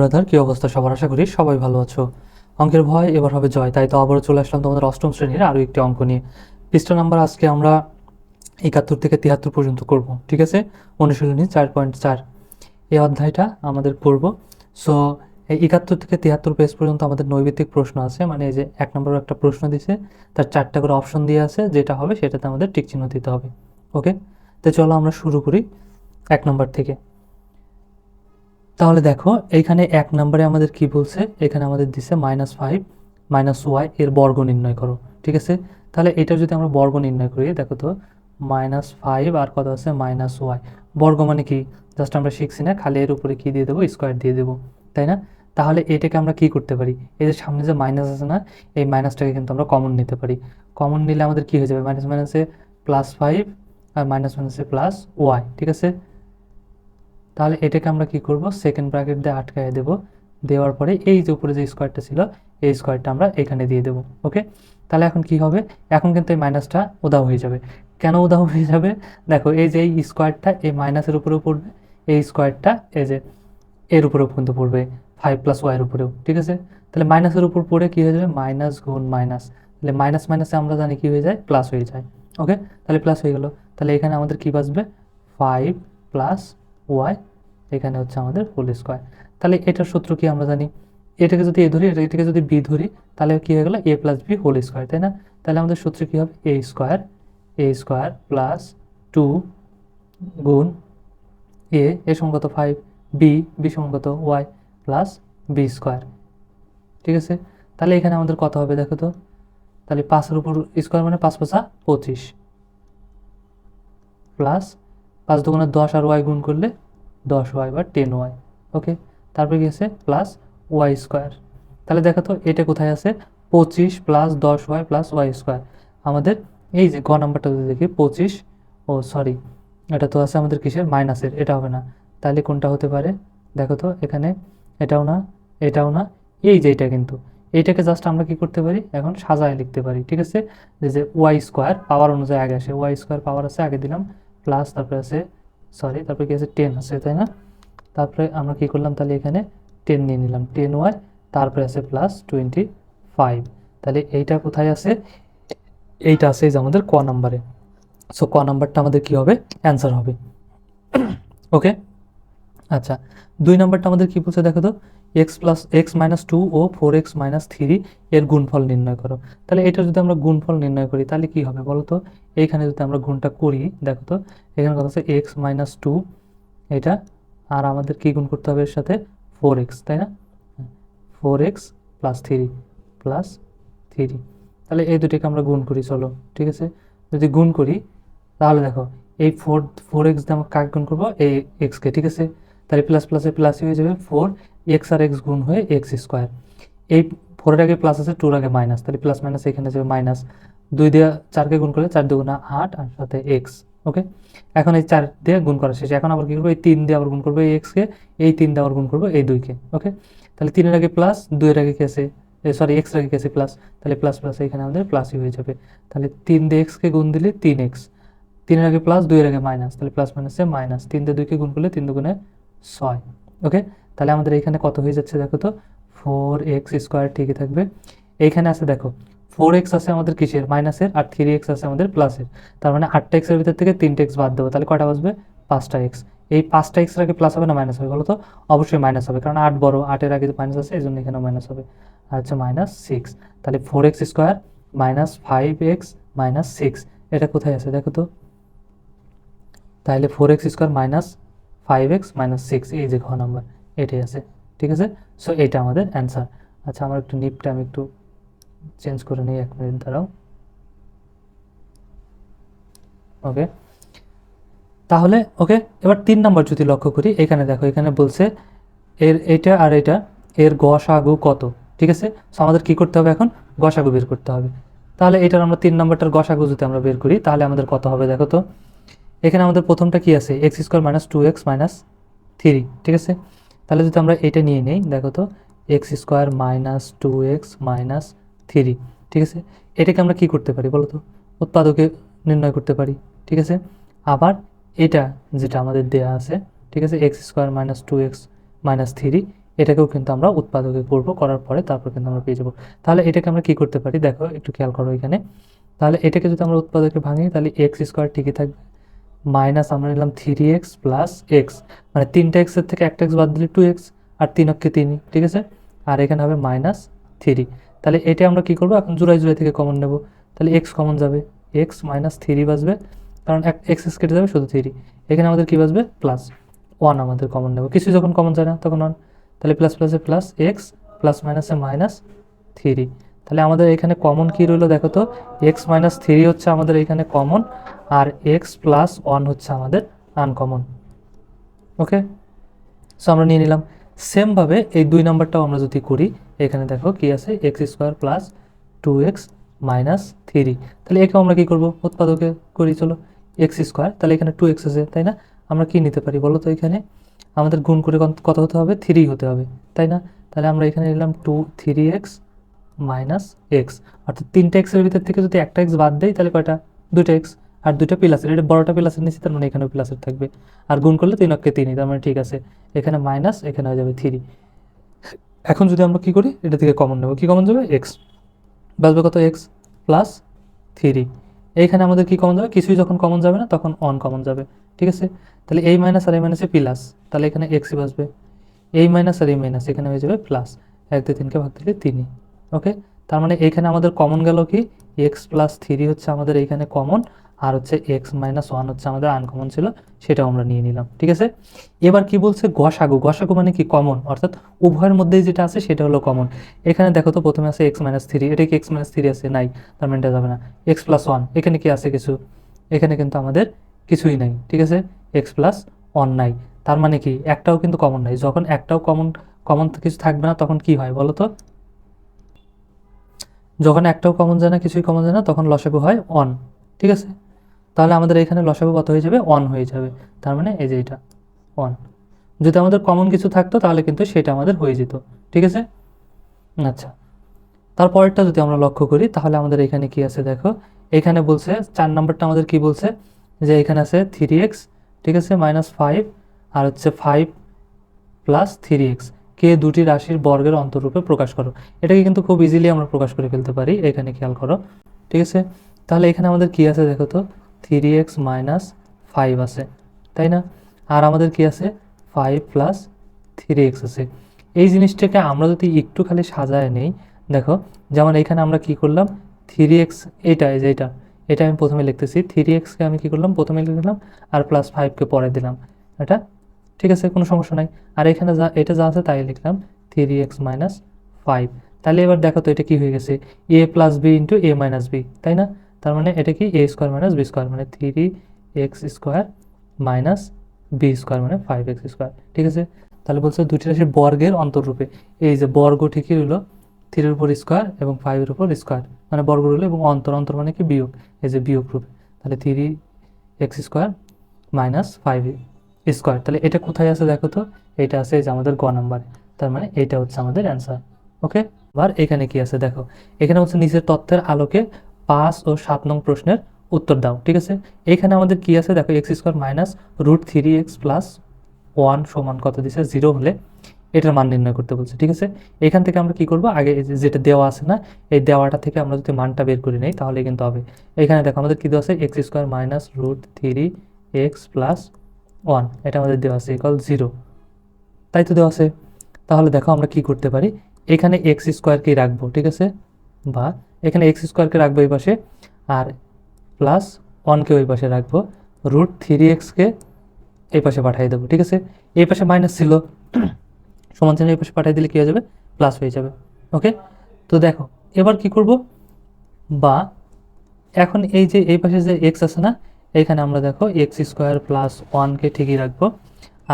Brother কি অবস্থা সবার? আশা করি সবাই ভালো আছো। অঙ্কের ভয় এবার হবে জয়, তাই তো আবারও চলে আসলাম তোমাদের অষ্টম শ্রেণির আরও একটি অঙ্ক নিয়ে। পৃষ্ঠা নাম্বার আজকে আমরা একাত্তর থেকে তিয়াত্তর পর্যন্ত করব, ঠিক আছে? অনুশীলনী চার পয়েন্ট চার। এই অধ্যায়টা আমাদের করব সো এই একাত্তর থেকে তিয়াত্তর পেজ পর্যন্ত আমাদের নৈবেদিক প্রশ্ন আছে মানে এই যে এক নম্বর একটা প্রশ্ন দিছে, তার চারটা করে অপশন দিয়ে আছে, যেটা হবে সেটাতে আমাদের টিক চিহ্ন দিতে হবে। ওকে তো চলো আমরা শুরু করি এক নম্বর থেকে। তাহলে দেখো, এইখানে এক নম্বরে আমাদের কি বলছে? এখানে আমাদের দিছে মাইনাস ফাইভ মাইনাস ওয়াই এর বর্গ নির্ণয় করো, ঠিক আছে? তাহলে এটা যদি আমরা বর্গ নির্ণয় করি, দেখো তো মাইনাস ফাইভ আর কত আছে? মাইনাস ওয়াই বর্গ মানে কি? জাস্ট আমরা শিখছি না, খালি এর উপরে কি দিয়ে দেবো? স্কোয়ার দিয়ে দেবো, তাই না? তাহলে এটাকে আমরা কি করতে পারি? এই যে সামনে যে মাইনাস আছে না, এই মাইনাসটাকে কিন্তু আমরা কমন নিতে পারি। কমন নিলে আমাদের কি হয়ে যাবে? মাইনাস মাইনাসে প্লাস ফাইভ আর মাইনাস মাইনাসে প্লাস ওয়াই ঠিক আছে? তাহলে এটাকে আমরা কি করব? সেকেন্ড ব্র্যাকেট দিয়ে আটকায় দেব। দেওয়ার পরে এই যে উপরে যে স্কোয়ারটা ছিল, এই স্কোয়ারটা আমরা এখানে দিয়ে দেবো। ওকে তাহলে এখন কি হবে? এখন কিন্তু এই মাইনাসটা উদাও হয়ে যাবে। কেন উদাও হয়ে যাবে? দেখো, এই যে এই স্কোয়ারটা এই মাইনাসের উপরেও পড়বে, এই স্কোয়ারটা এই যে এর উপরেও কিন্তু পড়বে ফাইভ প্লাস ওয়াইয়ের উপরেও। ঠিক আছে? তাহলে মাইনাসের উপর পড়ে কী হয়ে যাবে? মাইনাস গুণ মাইনাস তাহলে মাইনাস মাইনাসে আমরা জানি কী হয়ে যায়? প্লাস হয়ে যায়। ওকে তাহলে প্লাস হয়ে গেল। তাহলে এখানে আমাদের কী বাঁচবে? ফাইভ প্লাস ওয়াই এখানে হচ্ছে আমাদের হোল স্কোয়ার তাহলে এটার সূত্র কি আমরা জানি? এটাকে যদি এ ধরি, এটা- এটাকে যদি বি ধরি, তাহলে কি হয়ে গেলো? A plus B whole square তাই না? তাহলে আমাদের সূত্র কী হবে? A square A square plus two গুণ এ এ সঙ্গত ফাইভ বি বি সঙ্গত ওয়াই প্লাস বি স্কোয়ার ঠিক আছে? তাহলে এখানে আমাদের কত হবে দেখো তো? তাহলে পাঁচের উপর স্কোয়ার মানে পাঁচ পাঁচা পঁচিশ। প্লাস পাঁচ দোকানে দশ আর ওয়াই গুণ করলে দশ ওয়াই বা টেন ওয়াই ওকে তারপরে আছে? প্লাস ওয়াই স্কোয়ার তাহলে দেখো তো, এটা কোথায় আছে? পঁচিশ প্লাস দশ ওয়াই প্লাস ওয়াই স্কোয়ার আমাদের এই যে গ নাম্বারটা দেখি, পঁচিশ, ও সরি এটা তো আছে আমাদের কিসের? মাইনাসের, এটা হবে না। তাহলে কোনটা হতে পারে? দেখো তো, এখানে এটাও না এটাও না, এই যে এটা কিন্তু। এইটাকে জাস্ট আমরা কি করতে পারি? এখন সাজায় লিখতে পারি, ঠিক আছে? যে ওয়াই স্কোয়ার পাওয়ার অনুযায়ী আগে আসে ওয়াই স্কোয়ার পাওয়ার আছে, আগে দিলাম। প্লাস তারপরে আছে সরি তারপরে কি আছে টেন আছে, তাই না? তারপরে আমরা কি করলাম তাহলে এখানে টেন নিয়ে নিলাম। টেন ওয়াই তারপরে আছে প্লাস টোয়েন্টি ফাইভ তাহলে এইটা কোথায় আছে? এইটা আছে যে আমাদের ক নাম্বারে সো ক নাম্বারটা আমাদের কি হবে? অ্যান্সার হবে। ওকে আচ্ছা দুই নাম্বারটা আমাদের কি বলছে দেখো তো? X plus X minus two ও ফোর এক্স মাইনাস থ্রি এর গুণফল নির্ণয় করো। তাহলে এটা যদি আমরা গুণফল নির্ণয় করি, তাহলে কি হবে বলো তো? এইখানে যদি আমরা গুণটা করি, দেখো তো, এখানে কথা হচ্ছে এক্স মাইনাস টু এটা, আর আমাদের কি গুণ করতে হবে এর সাথে? ফোর এক্স তাই না? Four X plus three plus three তাহলে এই দুটিকে আমরা গুণ করি, চলো, ঠিক আছে? যদি গুণ করি, তাহলে দেখো, এই ফোর ফোর এক্স দিয়ে আমরা কাকে গুণ করব? এই এক্সকে ঠিক আছে? তাহলে প্লাস প্লাসে প্লাসই হয়ে যাবে ফোর এক্স আর এক্স গুণ হয়ে এক্স স্কোয়ার এই ফোরের আগে প্লাস আছে, টুর আগে মাইনাস তাহলে প্লাস মাইনাস এখানে যাবে মাইনাস দুই দিয়ে চারকে গুণ করলে চার দুগুণা আট আর সাথে এক্স ওকে এখন এই চার দিয়ে গুণ করা শেষ। এখন আবার কী করব? এই তিন দিয়ে আবার গুণ করব এই এক্সকে এই তিন দিয়ে আবার গুণ করব এই দুইকে ওকে তাহলে তিনের আগে প্লাস দুইয়ের আগে কেসে সরি এক্স আগে কেসে প্লাস তাহলে প্লাস প্লাস এখানে আমাদের প্লাসই হয়ে যাবে। তাহলে তিন দিয়ে এক্সকে গুণ দিলে তিন এক্স তিনের আগে প্লাস দুইয়ের আগে মাইনাস তাহলে প্লাস মাইনাসে মাইনাস তিন দিয়ে দুইকে গুণ করলে তিন দুগুণে ছয় ওকে তাহলে আমাদের এখানে কত হয়ে যাচ্ছে দেখো তো? ফোর এক্স স্কোয়ার ঠিকই থাকবে। এইখানে আছে দেখো, ফোর এক্স আছে আমাদের কিসের? মাইনাসের, আর থ্রি এক্স আছে আমাদের প্লাসের। তার মানে আটটা এক্সের ভিতর থেকে তিনটে এক্স বাদ দেবো। তাহলে কটা বাজবে পাঁচটা এক্স। এই পাঁচটা এক্সের আগে প্লাস হবে না মাইনাস হবে বলো তো অবশ্যই মাইনাস হবে, কারণ আট বড়, আটের আগে মাইনাস আছে এই জন্য এখানেও মাইনাস হবে। আর হচ্ছে মাইনাস সিক্স তাহলে four X square minus five X minus six এটা কোথায় আছে দেখো তো? তাহলে four X square minus five X minus six এই যে ঘ নাম্বার এটাই আছে। ঠিক আছে? সো এটা আমাদের অ্যান্সার আচ্ছা আমার একটু নিপটা আমি একটু চেঞ্জ করে নিই, এক মিনিট দাঁড়াও। ওকে তাহলে ওকে এবার তিন নম্বর যদি লক্ষ্য করি, এখানে দেখো, এখানে বলছে এর এটা আর এটা, এর গসাগু কত? ঠিক আছে? সো আমাদের কী করতে হবে এখন? গসাগু বের করতে হবে। তাহলে এটার আমরা তিন নম্বরটার গসাগু যদি আমরা বের করি, তাহলে আমাদের কত হবে দেখো তো? এখানে আমাদের প্রথমটা কি আছে? X square minus two X minus three ঠিক আছে? তাহলে যদি আমরা এটা নিয়ে নেই, দেখো তো X square minus two X minus three ঠিক আছে? এটাকে আমরা কি করতে পারি বলো তো? উৎপাদকে নির্ণয় করতে পারি, ঠিক আছে? আবার এটা যেটা আমাদের দেয়া আছে, ঠিক আছে X square minus two X minus three এটাকেও কিন্তু আমরা উৎপাদকে করব, করার পরে তারপর কিন্তু আমরা পেয়ে যাব। তাহলে এটাকে আমরা কি করতে পারি? দেখো, একটু খেয়াল করো এখানে। তাহলে এটাকে যদি আমরা উৎপাদকে ভাঙি, তাহলে এক্স স্কোয়ার ঠিকই থাকবে? মাইনাস আমরা নিলাম থ্রি এক্স প্লাস এক্স মানে তিনটা এক্সের থেকে একটা এক্স বাদ দিলে টু এক্স আর তিন অক্ষে তিনই ঠিক আছে? আর এখানে হবে মাইনাস থ্রি তাহলে এটা আমরা কি করব? এখন জুড়াই জুড়াই থেকে কমন নেব। তাহলে এক্স কমন যাবে। এক্স মাইনাস থ্রি বাজবে। কারণ এক এক্স এক্স কেটে যাবে শুধু থ্রি এখানে আমাদের কী বাজবে? প্লাস ওয়ান আমাদের কমন নেব। কিছু যখন কমন যায় না, তখন ওয়ান তাহলে প্লাস প্লাসে প্লাস এক্স প্লাস মাইনাসে মাইনাস থ্রি তাহলে আমাদের এখানে কমন কী রইল দেখো তো? এক্স মাইনাস থ্রি হচ্ছে আমাদের এখানে কমন আর এক্স প্লাস ওয়ান হচ্ছে আমাদের আনকমন ওকে সো আমরা নিয়ে নিলাম। সেমভাবে এই দুই নাম্বারটাও আমরা যদি করি, এখানে দেখো কি আছে? X square plus two X minus three তাহলে একে আমরা কী করব? উৎপাদকে করি, চলো। এক্স স্কোয়ার তাহলে এখানে টু এক্স আছে, তাই না? আমরা কি নিতে পারি বলো তো এখানে? আমাদের গুণ করে কত- হতে হবে? থ্রি হতে হবে, তাই না? তাহলে আমরা এখানে নিলাম two three X minus X অর্থাৎ তিনটে এক্সের ভিতর থেকে যদি একটা এক্স বাদ দেয় তাহলে কয়টা? দুটো এক্স আর দুটো প্লাসের এটা বড়টা প্লাসের নিচে তার মানে এখানেও প্লাসের থাকবে। আর গুণ করলে তিন অক্ষে তিনই তার মানে ঠিক আছে। এখানে মাইনাস এখানে হয়ে যাবে থ্রি এখন যদি আমরা কি করি, এটা থেকে কমন নেব। কি কমন যাবে? এক্স বাসবে কত? এক্স প্লাস থ্রি এইখানে আমাদের কি কমন যাবে? কিছুই যখন কমন যাবে না, তখন অন কমন যাবে। ঠিক আছে? তাহলে এই মাইনাস আর এই মাইনাসে প্লাস তাহলে এখানে এক্সই বাসবে। এই মাইনাস আর এই মাইনাস এখানে হয়ে যাবে প্লাস এক দুই তিনকে ভাগ দিলে তিনই ওকে তার মানে এখানে আমাদের কমন গেল কি? এক্স প্লাস থ্রি হচ্ছে আমাদের এইখানে কমন আর হচ্ছে এক্স মাইনাস ওয়ান হচ্ছে আমাদের আনকমন ছিল, সেটাও আমরা নিয়ে নিলাম, ঠিক আছে? এবার কি বলছে? গসাগু। গসাগু মানে কি? কমন অর্থাৎ উভয়ের মধ্যেই যেটা আছে সেটা হলো কমন এখানে দেখো তো প্রথমে আছে এক্স মাইনাস থ্রি এটা কি এক্স মাইনাস থ্রি আছে? নাই, তার মানে যাবে না। এক্স প্লাস ওয়ান এখানে কি আছে কিছু? এখানে কিন্তু আমাদের কিছুই নাই, ঠিক আছে? এক্স প্লাস ওয়ান নাই। তার মানে কি? একটাও কিন্তু কমন নাই। যখন একটাও কমন কমন কিছু থাকবে না, তখন কি হয় বলো তো? যখন একটাও কমন যায় না, কিছুই কমন যায় না, তখন লসাগু হয় অন ঠিক আছে? তাহলে আমাদের এখানে লসাগু কত হয়ে যাবে? অন হয়ে যাবে। তার মানে এই যে এটা অন যদি আমাদের কমন কিছু থাকতো, তাহলে কিন্তু সেটা আমাদের হয়ে যেত। ঠিক আছে? আচ্ছা। তারপরেরটা যদি আমরা লক্ষ্য করি, তাহলে আমাদের এখানে কি আছে দেখো? এখানে বলছে, চার নাম্বারটা আমাদের কি বলছে? যে এখানে আছে থ্রি এক্স ঠিক আছে? মাইনাস ফাইভ আর হচ্ছে ফাইভ প্লাস থ্রি এক্স কে দুটি রাশির বর্গের অন্তরূপে প্রকাশ করো? এটাকে কিন্তু খুব ইজিলি আমরা প্রকাশ করে ফেলতে পারি। এখানে খেয়াল করো। ঠিক আছে? তাহলে এখানে আমাদের কি আছে দেখো তো? থ্রি এক্স মাইনাস ফাইভ আছে, তাই না? আর আমাদের কি আছে? ফাইভ প্লাস থ্রি এক্স আছে। এই জিনিসটাকে আমরা যদি একটু খালি সাজায় নেই, দেখো, যেমন এখানে আমরা কি করলাম? থ্রি এক্স এই যে এটা এটা আমি প্রথমে লিখতেছি। থ্রি এক্সকে আমি কি করলাম? প্রথমে লিখলাম আর প্লাস ফাইভকে পরে দিলাম। এটা ঠিক আছে, কোনো সমস্যা নাই। আর এখানে যা, এটা যা আছে তাই লিখলাম থ্রি এক্স মাইনাস ফাইভ তাহলে এবার দেখো তো এটা কি হয়ে গেছে? A plus B into A minus B তাই না? তার মানে এটা কি A square minus B square মানে three X square minus B square মানে ফাইভ এক্স স্কোয়ার ঠিক আছে? তাহলে বলছে দুটি রাশির বর্গের অন্তরূপে এই যে বর্গ ঠিকই রইল থ্রির উপর স্কোয়ার এবং ফাইভের উপর স্কোয়ার মানে বর্গ রইল এবং অন্তর অন্তর মানে কি বিয়োগ, এই যে বিয়োগ রূপে, তাহলে three X square minus five square তাহলে এটা কোথায় আছে দেখো তো? এটা আছে যে আমাদের গ নাম্বারে, তার মানে এইটা হচ্ছে আমাদের অ্যান্সার ওকে আবার এখানে কি আছে দেখো? এখানে হচ্ছে নিচের তথ্যের আলোকে পাঁচ ও সাত নং প্রশ্নের উত্তর দাও, ঠিক আছে? এখানে আমাদের কি আছে? দেখো, X square minus root three X plus one সমান কত দিছে? জিরো হলে এটার মান নির্ণয় করতে বলছে, ঠিক আছে? এখান থেকে আমরা কি করব? আগে যেটা দেওয়া আছে না, এই দেওয়াটা থেকে আমরা যদি মানটা বের করে নেই, তাহলে কিন্তু হবে। এখানে দেখো, আমাদের কি দেওয়া আছে? X square minus root three X plus one, এটা আমাদের দেওয়া আছে ইকাল জিরো। তাই তো দেওয়া আছে। তাহলে দেখো, আমরা কি করতে পারি? এখানে এক্স স্কোয়ারকেই রাখব, ঠিক আছে? বা এখানে এক্স স্কোয়ারকে রাখব এই পাশে, আর প্লাস ওয়ানকে ওই পাশে রাখব। রুট থ্রি এক্সকে এই পাশে পাঠিয়ে দেবো, ঠিক আছে? এই পাশে মাইনাস ছিল, সমান চিহ্ন এই পাশে পাঠিয়ে দিলে কী হয়ে যাবে? প্লাস হয়ে যাবে ওকে তো দেখো, এবার কি করব? বা এখন এই যে, এই পাশে যে এক্স আছে না এইখানে আমরা দেখো এক্স স্কোয়ার প্লাস ওয়ানকে ঠিকই রাখব।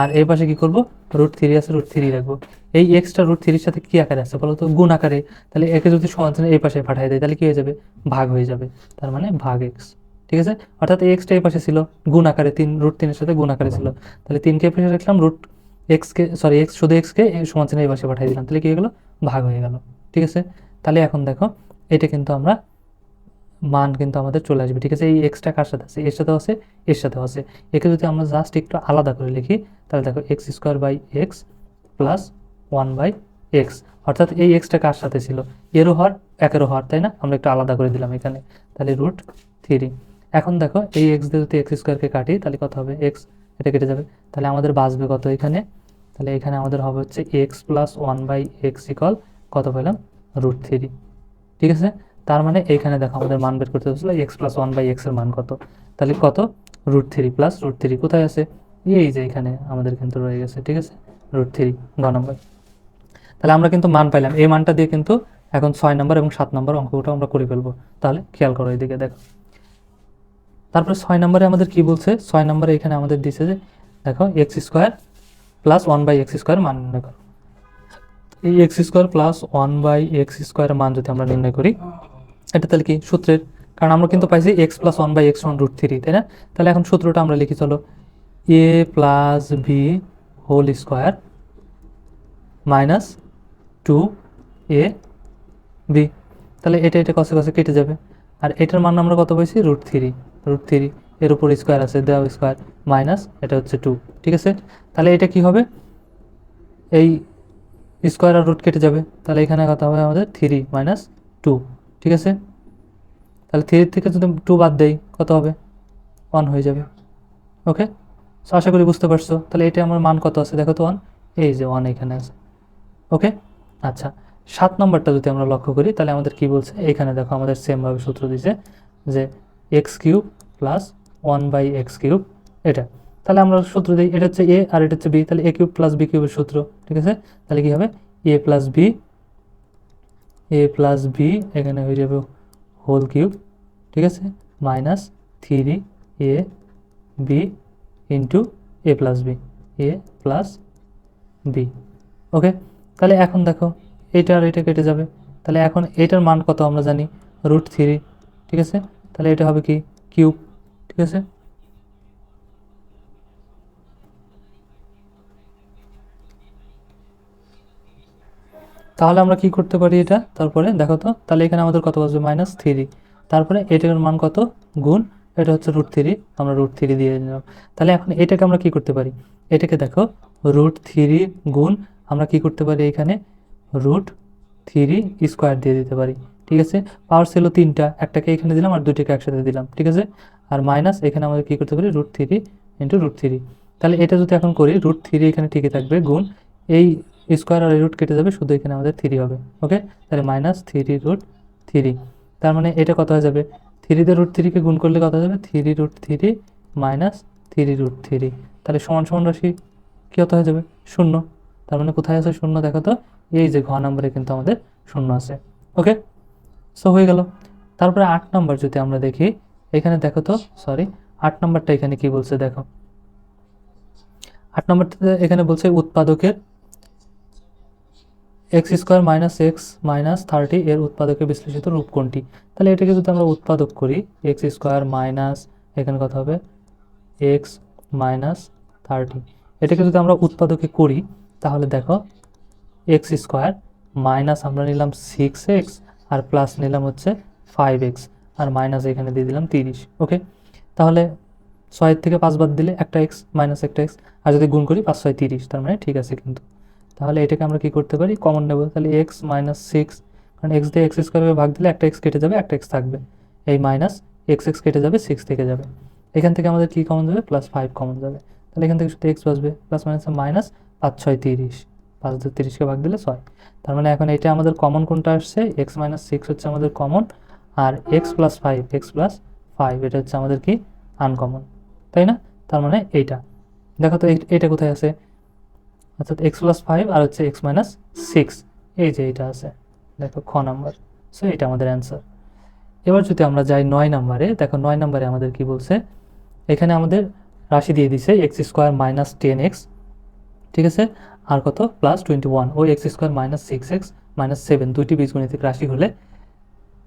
আর এই পাশে কি করব? রুট থ্রি আছে রুট থ্রি রাখব। এই এক্সটা রুট থ্রির সাথে কি আকারে আছে বলো তো? গুণ আকারে। তাহলে একে যদি সমান চিহ্ন এই পাশে পাঠিয়ে দেয়, তাহলে কি হয়ে যাবে? ভাগ হয়ে যাবে। তার মানে ভাগ এক্স ঠিক আছে? অর্থাৎ এক্সটা এই পাশে ছিল, গুণ আকারে তিন রুট তিনের সাথে গুণ আকারে ছিল। তাহলে তিনকে পাশে রাখলাম রুট এক্সকে সরি এক্স শুধু এক্সকে সমান চিহ্ন এই পাশে পাঠিয়ে দিলাম। তাহলে কি হয়ে গেলো? ভাগ হয়ে গেল। ঠিক আছে? তাহলে এখন দেখো, এটা কিন্তু আমরা মান কিন্তু আমাদের চলে আসবে। ঠিক আছে? এই এক্সটা কার সাথে আছে? এর সাথেও আছে, এর সাথেও আছে। একে যদি আমরা জাস্ট একটু আলাদা করে লিখি, তাহলে দেখো X square by X plus one by X অর্থাৎ এই এক্সটা কার সাথে ছিল? এরও হর, একেরও হর, তাই না? আমরা একটু আলাদা করে দিলাম এখানে। তাহলে রুট থ্রি এখন দেখো এই এক্স দিয়ে যদি এক্স স্কোয়ারকে কাটি, তাহলে কত হবে? এক্স এটা কেটে যাবে। তাহলে আমাদের বাঁচবে কত এখানে? তাহলে এখানে আমাদের হবে হচ্ছে X plus one by X equal কত পেলাম? রুট থ্রি ঠিক আছে? তার মানে এইখানে দেখো আমাদের মান বের করতে হচ্ছিল এক্স প্লাস ওয়ান বাই এক্সের মান কত? তাহলে কত? Root three plus root three কোথায় আছে? এই যে এখানে আমাদের কিন্তু রয়ে গেছে, ঠিক আছে? রুট থ্রি ঘ নম্বর তাহলে আমরা কিন্তু মান পাইলাম। এই মানটা দিয়ে কিন্তু এখন ছয় নম্বর এবং সাত নম্বর অঙ্কটা আমরা করে ফেলব। তাহলে খেয়াল করো এইদিকে দেখো। তারপরে ছয় নম্বরে আমাদের কি বলছে? ছয় নম্বরে এখানে আমাদের দিছে যে, দেখো X square plus one by X square মান নির্ণয় করো। এই X square plus one by X স্কোয়ারের মান যদি আমরা নির্ণয় করি এটা তাহলে কি সূত্রের? কারণ আমরা কিন্তু পাইছি X plus one by X one root three তাই না? তাহলে এখন সূত্রটা আমরা লিখি, চলো। A plus B whole square minus two A B তাহলে এটা এটা কষে কষে কেটে যাবে। আর এটার মান আমরা কত পাইছি? রুট থ্রি রুট থ্রি এর উপর স্কোয়ার আছে, দেওয়া স্কোয়ার মাইনাস এটা হচ্ছে টু ঠিক আছে? তাহলে এটা কি হবে? এই স্কোয়ার আর রুট কেটে যাবে। তাহলে এখানে কত হবে? আমাদের থ্রি মাইনাস টু ঠিক আছে? তাহলে থ্রি থেকে যদি টু বাদ দেই, কত হবে? ওয়ান হয়ে যাবে। ওকে সো আশা করি বুঝতে পারছ। তাহলে এটা আমার মান কত আছে? দেখো তো ওয়ান এই যে ওয়ান এখানে আছে। ওকে আচ্ছা। সাত নম্বরটা যদি আমরা লক্ষ্য করি, তাহলে আমাদের কি বলছে? এখানে দেখো আমাদের সেমভাবে সূত্র দিছে যে X cube plus one by X cube এটা। তাহলে আমরা সূত্র দিই, এটা হচ্ছে এ আর এটা হচ্ছে বি তাহলে এ কিউব প্লাস বি কিউবের সূত্র, ঠিক আছে? তাহলে কি হবে? A plus B A plus B এখানে হয়ে যাবে হোল কিউব ঠিক আছে? Minus three A B into A plus B A plus B okay তাহলে এখন দেখো এটা আর এটা কেটে যাবে। তাহলে এখন এটার মান কত আমরা জানি? রুট থ্রি ঠিক আছে? তাহলে এটা হবে কি? কিউব ঠিক আছে? তাহলে আমরা কি করতে পারি এটা? তারপরে দেখো তো, তাহলে এখানে আমাদের কত বসবে মাইনাস থ্রি তারপরে এটার মান কত? গুণ, এটা হচ্ছে রুট থ্রি আমরা রুট থ্রি দিয়ে নিলাম তাহলে এখন এটাকে আমরা কি করতে পারি? এটাকে দেখো রুট থ্রি গুণ, আমরা কি করতে পারি এখানে? রুট থ্রি স্কোয়ার দিয়ে দিতে পারি। ঠিক আছে? পাওয়ার ছিল তিনটা, একটাকে এখানে দিলাম আর দুইটাকে একসাথে দিলাম। ঠিক আছে? আর মাইনাস এখানে আমাদের কি করতে পারি? Root three into root three তাহলে এটা যদি এখন করি রুট থ্রি এখানে ঠিকই থাকবে, গুণ, এই স্কোয়ার আর রুট কেটে যাবে, শুধু এখানে আমাদের থ্রি হবে ওকে তাহলে মাইনাস থ্রি রুট থ্রি তার মানে এটা কত হয়ে যাবে? থ্রিতে রুট থ্রিকে গুণ করলে কত হয়ে যাবে? Three root three minus three root three তাহলে সমান সমান রাশি কত হয়ে যাবে? শূন্য। তার মানে কোথায় আছে শূন্য দেখো তো? এই যে ঘ নম্বরে কিন্তু আমাদের শূন্য আছে ওকে সো হয়ে গেল। তারপরে আট নম্বর যদি আমরা দেখি, এখানে দেখো তো সরি আট নম্বরটা এখানে কি বলছে দেখো? আট নম্বরটাতে এখানে বলছে উৎপাদকের X square minus X minus thirty এর উৎপাদকের বিশ্লেষিত রূপ কোনটি? তাহলে এটাকে যদি আমরা উৎপাদক করি এক্স স্কোয়ার মাইনাস এখানে কত হবে এক্স মাইনাস থার্টি এটাকে যদি আমরা উৎপাদকে করি, তাহলে দেখো এক্স স্কোয়ার মাইনাস আমরা নিলাম সিক্স এক্স আর প্লাস নিলাম হচ্ছে ফাইভ এক্স আর মাইনাস এখানে দিয়ে দিলাম তিরিশ ওকে তাহলে ছয়ের থেকে পাঁচ বাদ দিলে একটা এক্স মাইনাস একটা এক্স আর যদি গুণ করি পাঁচ, ছয়, তিরিশ, তার মানে ঠিক আছে কিন্তু। তাহলে এটাকে আমরা কি করতে পারি? কমন নেব। তাহলে এক্স মাইনাস সিক্স কারণ এক্স দিয়ে এক্স স্কোয়ারে ভাগ দিলে একটা এক্স কেটে যাবে, একটা এক্স থাকবে। এই মাইনাস এক্স এক্স কেটে যাবে সিক্স থেকে যাবে। এখান থেকে আমাদের কি কমন যাবে? প্লাস ফাইভ কমন যাবে। তাহলে এখান থেকে শুধু এক্স বাসবে। প্লাস মাইনাস মাইনাস পাঁচ, ছয়, তিরিশ। পাঁচ দিয়ে তিরিশকে ভাগ দিলে ছয়। তার মানে এখন এটা আমাদের কমন কোনটা আসছে? এক্স মাইনাস সিক্স হচ্ছে আমাদের কমন আর x plus five x plus five এটা হচ্ছে আমাদের কি? আনকমন তাই না? তার মানে এইটা। দেখো তো এইটা কোথায় আছে? অর্থাৎ এক্স প্লাস ফাইভ আর হচ্ছে এক্স মাইনাস সিক্স এই যে এটা আছে, দেখো খ নাম্বার সো এটা আমাদের অ্যান্সার এবার যদি আমরা যাই নয় নাম্বারে দেখো নয় নাম্বারে আমাদের কি বলছে? এখানে আমাদের রাশি দিয়ে দিছে x square minus ten x ঠিক আছে? আর কত? প্লাস টোয়েন্টি ওয়ান ওই x square minus six x minus seven দুইটি বীজগণিতিক রাশি হলে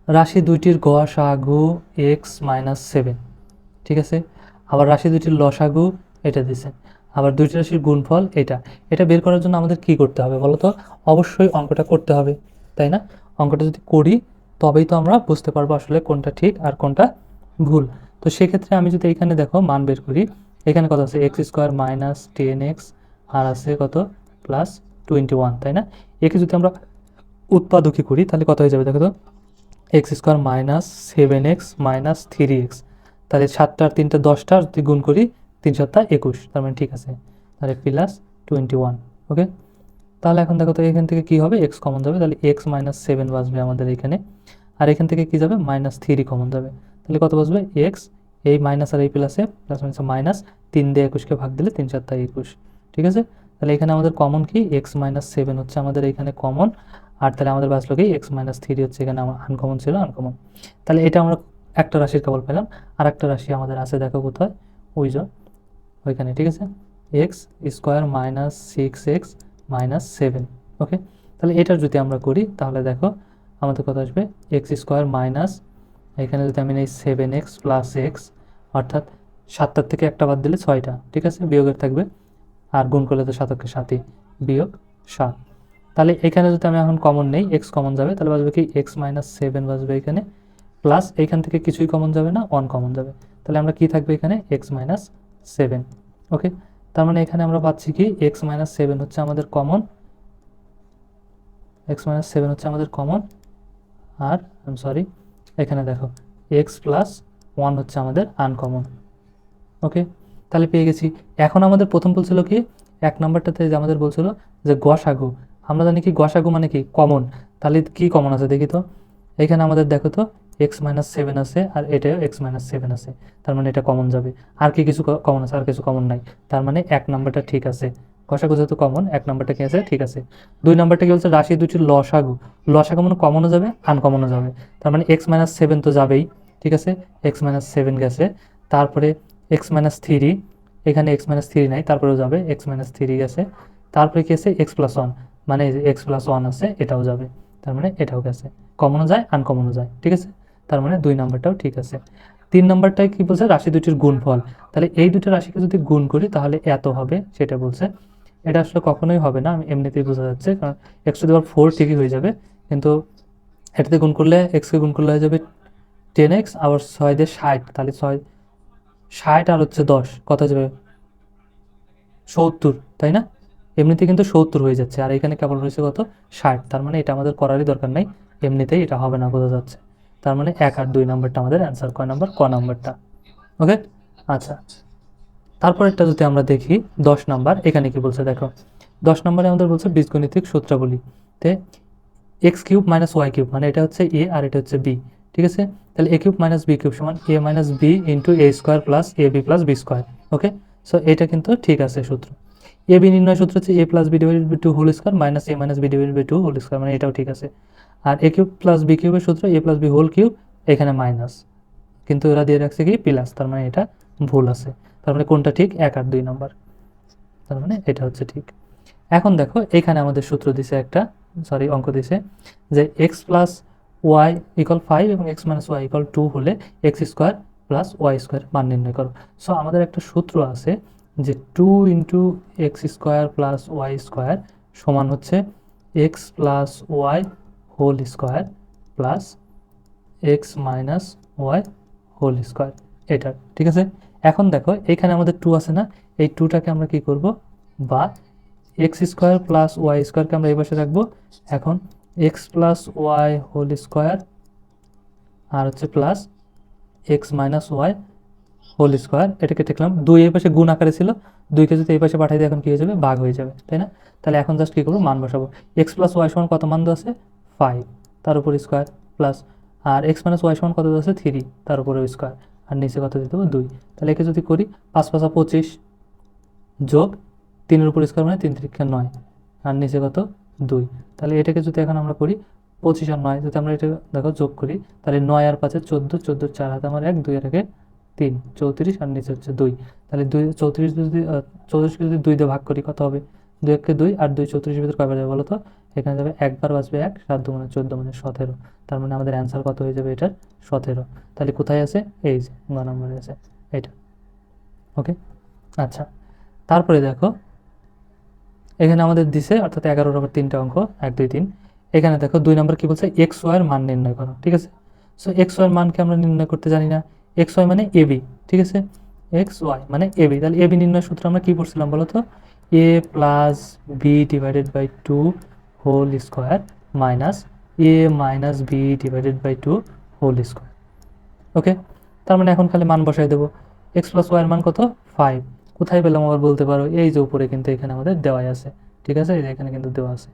রাশি দুইটির গসাগু এক্স মাইনাস সেভেন ঠিক আছে? আবার রাশি দুইটির লসাগু এটা দিছে। আবার দুইটি রাশির গুণফল এটা। এটা বের করার জন্য আমাদের কি করতে হবে বলো তো? অবশ্যই অঙ্কটা করতে হবে, তাই না? অঙ্কটা যদি করি, তবেই তো আমরা বুঝতে পারব আসলে কোনটা ঠিক আর কোনটা ভুল। তো সেক্ষেত্রে আমি যদি এখানে দেখো, মান বের করি, এখানে কত আছে? X square minus ten x, আর আছে কত? প্লাস টোয়েন্টি ওয়ান, তাই না? একে যদি আমরা উৎপাদকই করি, তাহলে কত হয়ে যাবে দেখো তো? X square minus seven x minus three x. তাহলে সাতটা আর তিনটে দশটা আর যদি গুণ করি তিন সাতটা একুশ, তার মানে ঠিক আছে। তাহলে প্লাস টোয়েন্টি ওয়ান ওকে তাহলে এখন দেখো তো এখান থেকে কী হবে? এক্স কমন যাবে, তাহলে এক্স মাইনাস সেভেন বাসবে আমাদের এখানে। আর এখান থেকে কী যাবে? মাইনাস থ্রি কমন যাবে। তাহলে কত বসবে এক্স এই মাইনাস আর এই প্লাসে প্লাস মাইনাস মাইনাস তিন দিয়ে একুশকে ভাগ দিলে তিন চারটা একুশ, ঠিক আছে? তাহলে এখানে আমাদের কমন কি? এক্স মাইনাস সেভেন হচ্ছে আমাদের এখানে কমন আর তাহলে আমাদের বাঁচলো কি? এক্স মাইনাস থ্রি হচ্ছে এখানে আমার আনকমন ছিল আনকমন তাহলে এটা আমরা একটা রাশির কেবল পেলাম আর একটা রাশি আমাদের আছে, দেখো কোথায়? ওই যে ওইখানে, ঠিক আছে? X square minus six x minus seven okay তাহলে এটার যদি আমরা করি, তাহলে দেখো আমাদের কত আসবে? এক্স স্কোয়ার মাইনাস এখানে যদি আমি নেই সেভেন এক্স প্লাস এক্স অর্থাৎ সাতটার থেকে একটা বাদ দিলে ছয়টা, ঠিক আছে? বিয়োগের থাকবে, আর গুণ করলে তো সাতকে সাতই, বিয়োগ সাত। তাহলে এখানে যদি আমি এখন কমন নেই এক্স কমন যাবে, তাহলে বাজবে কি? এক্স মাইনাস সেভেন বাজবে এখানে প্লাস এখান থেকে কিছুই কমন যাবে না ওয়ান কমন যাবে। তাহলে আমরা কি থাকবে এখানে? X minus seven, okay? তার মানে এখানে আমরা পাচ্ছি কি? এক্স মাইনাস সেভেন হচ্ছে আমাদের কমন এক্স মাইনাস সেভেন হচ্ছে আমাদের কমন আর সরি এখানে দেখো এক্স প্লাস ওয়ান হচ্ছে আমাদের আনকমন ওকে? তাহলে পেয়ে গেছি। এখন আমাদের প্রথম বলছিল কি? এক নম্বরটাতে আমাদের বলছিল যে গসাগু, আমরা জানি কি গসাগু মানে কি? কমন তাহলে কি কমন আছে দেখি তো? এখানে আমাদের দেখো তো এক্স মাইনাস সেভেন আছে আর এটাও এক্স মাইনাস সেভেন আছে। তার মানে এটা কমন যাবে। আর কি কিছু কমন আছে? আর কিছু কমন নাই। তার মানে এক নাম্বারটা ঠিক আছে। গসাগু যেহেতু কমন এক নাম্বারটা কি আছে? ঠিক আছে। দুই নাম্বারটা কি বলছে? রাশি দুটির লসাগু। লসাগু মানে কমনও যাবে আনকমনও যাবে। তার মানে এক্স মাইনাস সেভেন তো যাবেই। ঠিক আছে? এক্স মাইনাস সেভেন গেছে। তারপরে এক্স মাইনাস থ্রি এখানে এক্স মাইনাস থ্রি নাই, তারপরেও যাবে। এক্স মাইনাস থ্রি গেছে। তারপরে কি আছে? এক্স প্লাস ওয়ান মানে এক্স প্লাস ওয়ান আছে, এটাও যাবে। তার মানে এটাও গেছে। কমনও যায় আনকমনও যায়। ঠিক আছে? তার মানে দুই নাম্বারটাও ঠিক আছে। তিন নাম্বারটায় কি বলছে? রাশি দুটির গুণফল। তাহলে এই দুটো রাশিকে যদি গুণ করি, তাহলে এত হবে, সেটা বলছে। এটা আসলে কখনোই হবে না, আমি এমনিতেই বোঝা যাচ্ছে, কারণ এক্স টু দেওয়ার ফোর ঠিকই হয়ে যাবে। কিন্তু এটাতে গুণ করলে এক্সকে গুণ করলে হয়ে যাবে টেন এক্স আবার ছয় দিয়ে ষাট। তাহলে ছয়, ষাট আর হচ্ছে দশ, কত যাবে? সত্তর, তাই না? এমনিতে কিন্তু সত্তর হয়ে যাচ্ছে, আর এখানে কেবল রয়েছে কত? ষাট। তার মানে এটা আমাদের করারই দরকার নাই, এমনিতেই এটা হবে না, বোঝা যাচ্ছে। তার মানে এক আর দুই নাম্বারটা আমাদের অ্যান্সার কয় নাম্বার? ক নাম্বারটা। ওকে আচ্ছা। তারপর একটা যদি আমরা দেখি, দশ নাম্বার, এখানে কি বলছে দেখো? দশ নম্বরে আমাদের বলছে বীজগণিতিক সূত্রাবলী। তে x cube minus y cube মানে এটা হচ্ছে এ আর এটা হচ্ছে বি ঠিক আছে? তাহলে a cube minus b cube সমান a minus b into a square plus a b plus b square okay so এটা কিন্তু ঠিক আছে সূত্র। এ বি নির্ণয় সূত্র হচ্ছে a plus b divided by two whole square minus a minus b divided by two whole square মানে এটাও ঠিক আছে। আর এ কিউব প্লাস বি কিউবের সূত্র a plus b whole cube, এখানে মাইনাস কিন্তু ওরা দিয়ে রাখছে কি? প্লাস তার মানে এটা ভুল আছে। তার মানে কোনটা ঠিক? এক আর দুই নম্বর তার মানে এটা হচ্ছে ঠিক। এখন দেখো, এখানে আমাদের সূত্র দিছে একটা সরি অঙ্ক দিছে যে x plus y equal five এবং x minus y equal two হলে x square plus y square মান নির্ণয় করো। সো আমাদের একটা সূত্র আছে যে two into x square plus y square সমান হচ্ছে x plus y whole square plus x minus y whole square এটা, ঠিক আছে? এখন দেখো, এখানে আমাদের টু আছে না? এই টুটাকে আমরা কি করব? বা এক্স স্কোয়ার প্লাস ওয়াই স্কোয়ারকে আমরা এই পাশে রাখব। এখন x plus y whole square আর হচ্ছে plus x minus y whole square এটাকে দেখলাম। দুই এই পাশে গুণ আকারে ছিল, দুইকে যদি এই পাশে পাঠাই দিই, এখন কী হয়ে যাবে? ভাগ হয়ে যাবে, তাই না? তাহলে এখন জাস্ট কী করব? মান বসাবো। এক্স প্লাস ওয়াই সমান কত মান আছে? ফাইভ তার উপর স্কোয়ার প্লাস আর এক্স মাইনাস ওয়াই সমান কত আছে? থ্রি তার উপরে স্কোয়ার আর নিচে কত দিতে হবে? দুই। তাহলে একে যদি করি, পাঁচ পাঁচা পঁচিশ যোগ তিনের উপর স্কোয়ার মানে তিন তিরিক্ষা নয় আর নিচে কত? দুই। তাহলে এটাকে যদি এখন আমরা করি, পঁচিশ আর নয়, যদি আমরা এটা দেখো যোগ করি, তাহলে নয় আর পাঁচে চোদ্দ চোদ্দ চার হাতে আমার এক, দুই আর একে তিন, চৌত্রিশ আর নিচে হচ্ছে দুই। তাহলে দুই, চৌত্রিশ যদি চৌত্রিশকে যদি দুই দিয়ে ভাগ করি, কত হবে? দুই একে দুই আর দুই চৌত্রিশের ভিতরে কয়বার যাবে বলো তো? এখানে যাবে একবার বাঁচবে এক, সাত দু মানে চোদ্দ মানে সতেরো। তার মানে আমাদের অ্যান্সার কত হয়ে যাবে এটার? সতেরো। তাহলে কোথায় আছে? এই যে, গ নম্বরে আছে। এইটা। ওকে আচ্ছা। তারপরে দেখো, এখানে আমাদের দিছে অর্থাৎ এগারো নম্বর তিনটা অঙ্ক, এক, দুই, তিন। এখানে দেখো দুই নম্বর কি বলছে? এক্স ওয়াইয়ের মান নির্ণয় করো, ঠিক আছে? সো এক্স ওয়াইয়ের মানকে আমরা নির্ণয় করতে জানি না। এক্স ওয়াই মানে এবি ঠিক আছে? এক্স ওয়াই মানে এবি তাহলে এবি নির্ণয় সূত্র আমরা কী পড়ছিলাম বলো তো? A plus b divided by two whole square minus a minus b divided by two whole square okay তার মানে এখন খালি মান বসাই দেবো। এক্স প্লাস ওয়াইয়ের মান কত? ফাইভ কোথায় পেলাম আবার বলতে পারো? এই যে উপরে কিন্তু এখানে আমাদের দেওয়াই আছে। ঠিক আছে? এখানে কিন্তু দেওয়া আছে।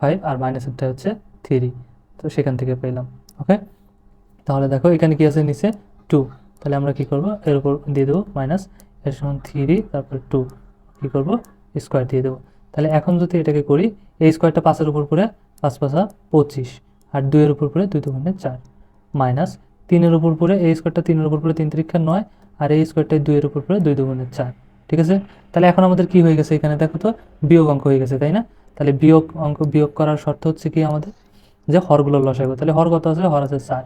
ফাইভ আর মাইনাসেরটা হচ্ছে থ্রি তো সেখান থেকে পেলাম। ওকে তাহলে দেখো এখানে কি আছে নিচে? টু তাহলে আমরা কি করব? এর উপর দিয়ে দেবো মাইনাস এর সমান থ্রি তারপরে টু কী করব? স্কোয়ার দিয়ে দেবো। তাহলে এখন যদি এটাকে করি এই স্কোয়ারটা পাঁচের উপর পড়ে পাঁচ পাঁচা পঁচিশ, আর দুইয়ের উপর পড়ে দুই দুগুণে চার, মাইনাস তিনের উপর পড়ে এই স্কোয়ারটা তিনের উপর পড়ে তিন তিরিক্ষা নয়, আর এই স্কোয়ারটা দুইয়ের উপর পড়ে দুই দুগুণে চার, ঠিক আছে? তাহলে এখন আমাদের কি হয়ে গেছে এখানে দেখো তো? বিয়োগ অঙ্ক হয়ে গেছে, তাই না? তাহলে বিয়োগ অঙ্ক, বিয়োগ করার শর্ত হচ্ছে কি আমাদের? যে হরগুলো লস লসাগু, তাহলে হর কত আছে? হর আছে চার।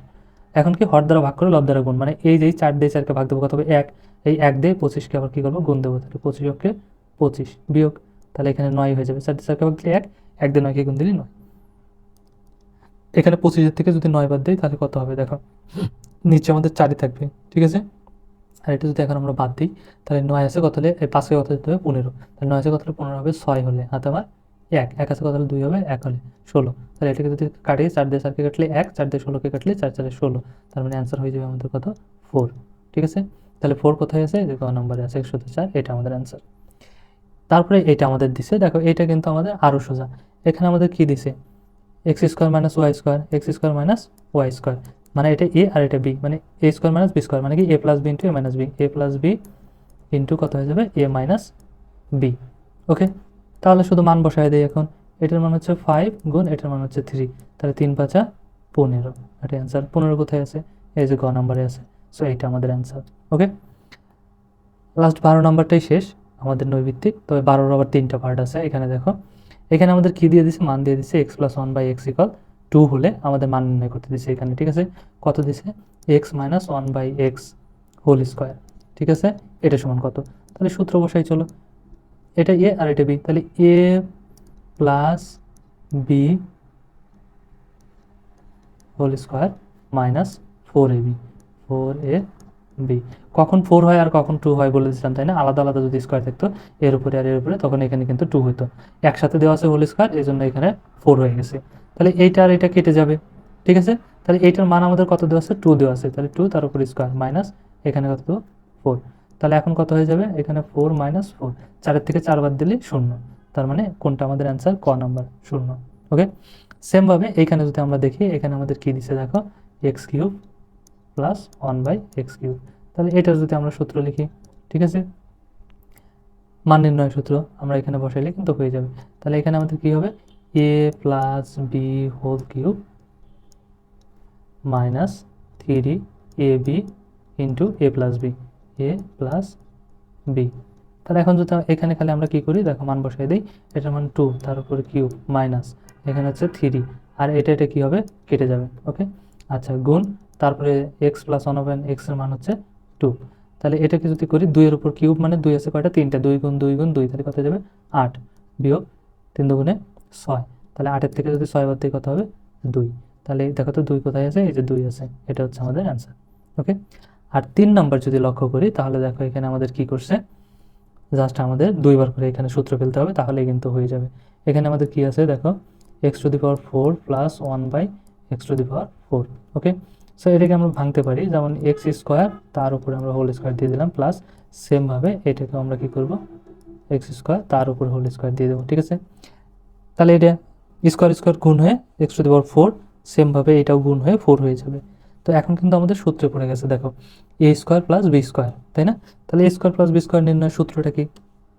এখন কি হর দ্বারা ভাগ করে লব দ্বারা গুণ মানে এই যে চার দিয়ে চারকে ভাগ দেবো কত হবে? এক। এই এক দিয়ে পঁচিশকে আবার কী করব? গুণ দেবো, তাহলে পঁচিশ অক্ষে পঁচিশ। বিয়োগ তাহলে এখানে নয় হয়ে যাবে। চার দিয়ে চারকে ভাগ দিলে এক এক দিয়ে নয়কে গুণ দিলে নয়। এখানে পঁচিশের থেকে যদি নয় বাদ দিই, তাহলে কত হবে? দেখো, নিচে আমাদের চারই থাকবে, ঠিক আছে? আর এটা যদি এখন আমরা বাদ দিই, তাহলে নয় আছে কত হলে, এই পাঁচকে কত দিতে হবে? পনেরো। তাহলে নয় আছে কত হলে? পনেরো হবে, ছয় হলে। হাতে আমার এক। এক আছে কত হলে? দুই হবে, এক হলে। ষোলো। তাহলে এটাকে যদি কাটি, চার দিয়ে চারকে কাটলে এক, চার দিয়ে ষোলোকে কাটলে চার, চারে ষোলো। তার মানে অ্যান্সার হয়ে যাবে আমাদের কত? ফোর ঠিক আছে? তাহলে ফোর কোথায় আছে? যে ক নম্বরে আছে, একশো চার। এটা আমাদের অ্যান্সার তারপরে এটা আমাদের দিছে। দেখো এটা কিন্তু আমাদের আরও সোজা। এখানে আমাদের কি দিছে? X square minus y square, x square minus y square. মানে এটা এ আর এটা বি মানে a square minus b square মানে কি? A plus b into a minus b. A plus b into কত হয়ে যাবে? A minus b. ওকে? তাহলে শুধু মান বসায় দেয় এখন। এটার মান হচ্ছে ফাইভ গুণ এটার মান হচ্ছে থ্রি। তাহলে তিন পাঁচা পনেরো। এটা অ্যান্সার পনেরো কোথায় আছে? এই যে গ নাম্বারে আছে। সো এইটা আমাদের অ্যান্সার ওকে? লাস্ট বারো নাম্বারটাই শেষ। আমাদের নৈভিত্তিক। তবে বারোর আবার তিনটা পার্ট আছে, এখানে দেখো। এখানে আমাদের কি দিয়ে দিছে? মান দিয়ে দিছে x plus one by x equal two হলে আমাদের মান নির্ণয় করতে দিছে এখানে, ঠিক আছে? কত দিছে? X minus one by x whole square ঠিক আছে? এটা সমান কত? তাহলে সূত্র বসাই, চলো। এটা এ আর এটা বি তাহলে a plus b whole square minus four a b four a b কখন ফোর হয় আর কখন টু হয় বলে দিচ্ছিলাম তাই না? আলাদা আলাদা যদি স্কোয়ার থাকতো, এর উপরে আর এর উপরে, তখন এখানে কিন্তু টু হতো একসাথে দেওয়া আছে হোল স্কোয়ার এই জন্য এখানে ফোর হয়ে গেছে। তাহলে এইটা আর এটা কেটে যাবে, ঠিক আছে? তাহলে এইটার মান আমাদের কত দেওয়া আছে? টু দেওয়া আছে। তাহলে টু তার উপর স্কোয়ার মাইনাস এখানে কত ফোর তাহলে এখন কত হয়ে যাবে? এখানে ফোর মাইনাস ফোর চারের থেকে চার বাদ দিলে শূন্য। তার মানে কোনটা আমাদের অ্যান্সার ক নাম্বার শূন্য। ওকে সেমভাবে এইখানে যদি আমরা দেখি, এখানে আমাদের কী দিছে দেখো? X cube plus one by x cube তাহলে এটার যদি আমরা সূত্র লিখি, ঠিক আছে? মান নির্ণয় সূত্র আমরা এখানে বসাইলে কিন্তু হয়ে যাবে। তাহলে এখানে আমাদের কী হবে? A plus b whole cube minus three a b into a plus b a plus b তাহলে এখন যদি এখানে খালি আমরা কি করি? দেখো, মান বসাই দিই। এটার মান টু তার উপরে কিউব মাইনাস এখানে হচ্ছে থ্রি আর এটা এটা কী হবে? কেটে যাবে ওকে আচ্ছা গুণ তারপরে এক্স প্লাস ওয়ান ওভেন এক্সের মান হচ্ছে টু তাহলে এটাকে যদি করি, দুইয়ের উপর কিউব মানে দুই আছে কয়টা? তিনটা। দুই গুণ দুই গুণ দুই, তাহলে কত যাবে? আট। বিয়োগ তিন দুগুণে ছয়। তাহলে আটের থেকে যদি ছয় বাদ দিয়ে কত হবে? দুই। তাহলে দেখো তো দুই কোথায় আছে? এই যে দুই আছে। এটা হচ্ছে আমাদের অ্যান্সার ওকে আর তিন নম্বর যদি লক্ষ্য করি, তাহলে দেখো এখানে আমাদের কি করছে? জাস্ট আমাদের দুইবার করে এখানে সূত্র ফেলতে হবে তাহলে কিন্তু হয়ে যাবে। এখানে আমাদের কি আছে? দেখো x to the power four plus one by x to the power four okay so এটাকে আমরা ভাঙতে পারি। যেমন এক্স স্কোয়ার তার উপরে আমরা হোল স্কোয়ার দিয়ে দিলাম প্লাস সেমভাবে এটাকে আমরা কি করব? এক্স স্কোয়ার তার উপর হোল স্কোয়ার দিয়ে দেবো, ঠিক আছে? তাহলে এটা স্কোয়ার স্কোয়ার গুণ হয়ে x to the power four সেমভাবে এটাও গুণ হয়ে ফোর হয়ে যাবে। তো এখন কিন্তু আমাদের সূত্রে পড়ে গেছে, দেখো। A square plus b square তাই না? তাহলে a square plus b square নির্ণয় সূত্রটা কি?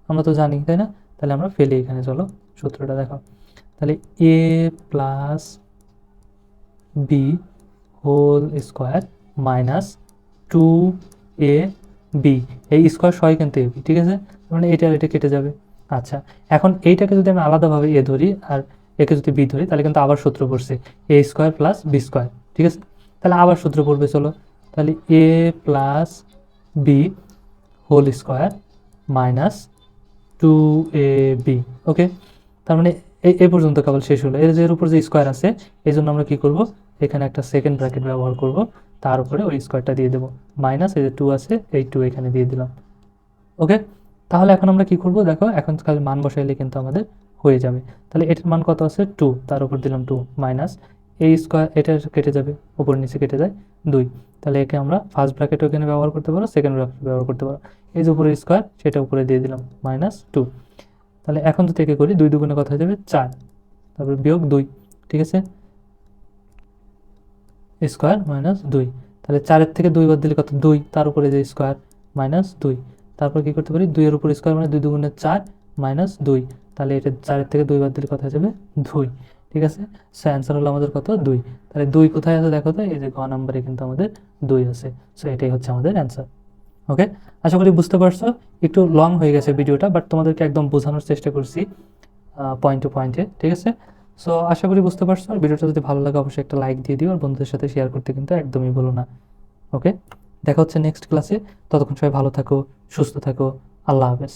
আমরা তো জানি, তাই না? তাহলে আমরা ফেলি এখানে, চলো, সূত্রটা দেখো। তাহলে a plus b whole square minus two a b এই স্কোয়ার ছয় কিন্তু এ বি ঠিক আছে? মানে এটা এটা কেটে যাবে। আচ্ছা এখন এইটাকে যদি আমি আলাদাভাবে এ ধরি আর একে যদি বি ধরি, তাহলে কিন্তু আবার সূত্র পড়ছে a square plus b square ঠিক আছে? তাহলে আবার সূত্র পড়বে, চলো। তাহলে a plus b whole square minus two a b okay তার মানে এই পর্যন্ত কেবল শেষ হলো। এর যে উপর যে স্কোয়ার আছে, এই জন্য আমরা কী করব? এখানে একটা সেকেন্ড ব্র্যাকেট ব্যবহার করব, তার উপরে ওই স্কোয়ারটা দিয়ে দেবো। মাইনাস এই যে টু আছে, এই টু এখানে দিয়ে দিলাম। ওকে তাহলে এখন আমরা কি করব? দেখো, এখন খালি মান বসাইলে কিন্তু আমাদের হয়ে যাবে। তাহলে এটার মান কত আছে? টু তার উপর দিলাম টু মাইনাস এই স্কোয়ার এটা কেটে যাবে, উপর নিচে কেটে যায় দুই। তাহলে একে আমরা ফার্স্ট ব্র্যাকেটও এখানে ব্যবহার করতে পারো সেকেন্ড ব্র্যাকেট ব্যবহার করতে পারো। এই যে উপরে স্কোয়ার সেটা উপরে দিয়ে দিলাম মাইনাস টু তাহলে এখন তো থেকে করি, দুই দুগুণে কথা হয়ে যাবে? চার। তারপর বিয়োগ দুই, ঠিক আছে? স্কোয়ার মাইনাস দুই। তাহলে চারের থেকে দুই বাদ দিলে কত? দুই। তার উপরে যে স্কোয়ার মাইনাস দুই। তারপর কি করতে পারি? দুইয়ের উপর স্কোয়ার মানে দুই দুগুণে চার মাইনাস দুই। তাহলে এটা চারের থেকে দুই বাদ দিলে কত হয়ে যাবে? দুই। ঠিক আছে? সো অ্যান্সার হলো আমাদের কত? দুই। তাহলে দুই কোথায় আছে দেখো তো? এই যে ঘ নাম্বারে কিন্তু আমাদের দুই আছে। সো এটাই হচ্ছে আমাদের অ্যান্সার ওকে আশা করি বুঝতে পারছ? একটু লং হয়ে গেছে ভিডিওটা বাট তোমাদেরকে একদম বোঝানোর চেষ্টা করছি পয়েন্ট টু পয়েন্টে ঠিক আছে? সো আশা করি বুঝতে পারছ। আর ভিডিওটা যদি ভালো লাগে, অবশ্যই একটা লাইক দিয়ে দিও। আর বন্ধুদের সাথে শেয়ার করতে কিন্তু একদমই বলো না। ওকে দেখা হচ্ছে নেক্সট ক্লাসে ততক্ষণ সবাই ভালো থাকো, সুস্থ থাকো। আল্লাহ হাফেজ।